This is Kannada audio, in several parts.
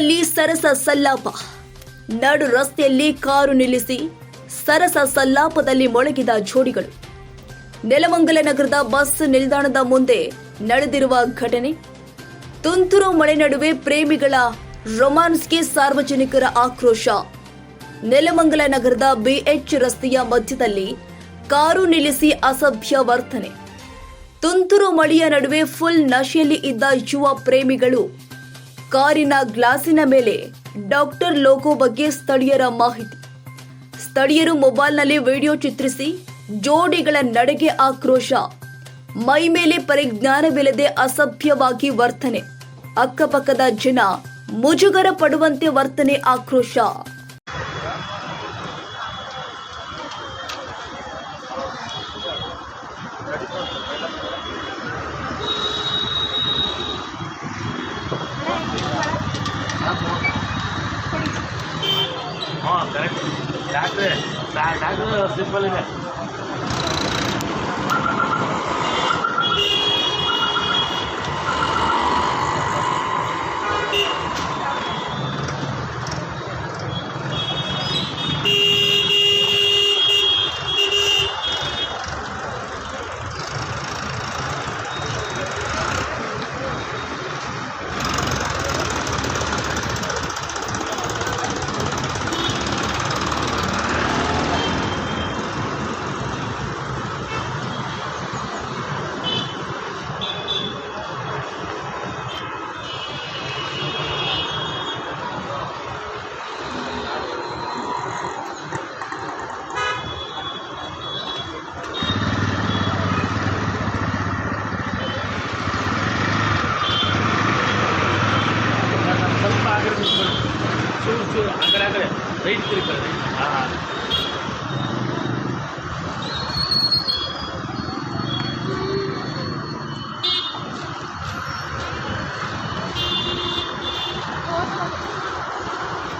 ಕಾರಿನಲ್ಲಿ ಸರಸ ಸಲ್ಲಾಪ. ನಡು ರಸ್ತೆಯಲ್ಲಿ ಕಾರು ನಿಲ್ಲಿಸಿ ಸರಸ ಸಲ್ಲಾಪದಲ್ಲಿ ಮೊಳಗಿದ ಜೋಡಿಗಳು. ನೆಲಮಂಗಲ ನಗರದ ಬಸ್ ನಿಲ್ದಾಣದ ಮುಂದೆ ನಡೆದಿರುವ ಘಟನೆ. ತುಂತುರು ಮಳೆ ನಡುವೆ ಪ್ರೇಮಿಗಳ ರೊಮ್ಯಾನ್ಸ್ಗೆ ಸಾರ್ವಜನಿಕರ ಆಕ್ರೋಶ. ನೆಲಮಂಗಲ ನಗರದ ಬಿಎಚ್ ರಸ್ತೆಯ ಮಧ್ಯದಲ್ಲಿ ಕಾರು ನಿಲ್ಲಿಸಿ ಅಸಭ್ಯ ವರ್ತನೆ. ತುಂತುರು ಮಳೆಯ ನಡುವೆ ಫುಲ್ ನಶೆಯಲ್ಲಿ ಇದ್ದ ಯುವ ಪ್ರೇಮಿಗಳು ಕಾರಿನ ಗ್ಲಾಸಿನ ಮೇಲೆ ಡಾಕ್ಟರ್ ಲೋಗೋ ಬಗ್ಗೆ ಸ್ಥಳೀಯರ ಮಾಹಿತಿ. ಸ್ಥಳೀಯರು ಮೊಬೈಲ್ನಲ್ಲಿ ವಿಡಿಯೋ ಚಿತ್ರಿಸಿ ಜೋಡಿಗಳ ನಡೆಗೆ ಆಕ್ರೋಶ. ಮೈ ಮೇಲೆ ಪರಿಜ್ಞಾನವಿಲ್ಲದೆ ಅಸಭ್ಯವಾಗಿ ವರ್ತನೆ. ಅಕ್ಕಪಕ್ಕದ ಜನ ಮುಜುಗರ ಪಡುವಂತೆ ವರ್ತನೆ ಆಕ್ರೋಶ. ಹಾಂ ಕರೆಕ್ಟ್ ಡಾಕ್ಟ್ರೆ ಡಾಕ್ಟ್ರು ಚೂರು ಆ ಕಡೆ ಆ ರೈಟ್ ತಿರುಗ್ತಾರೆ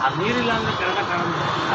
ಆ ನೀರಿಲ್ಲ ಅಂದ್ರೆ ಕನ್ನಡ ಕಾಣೋದಿಲ್ಲ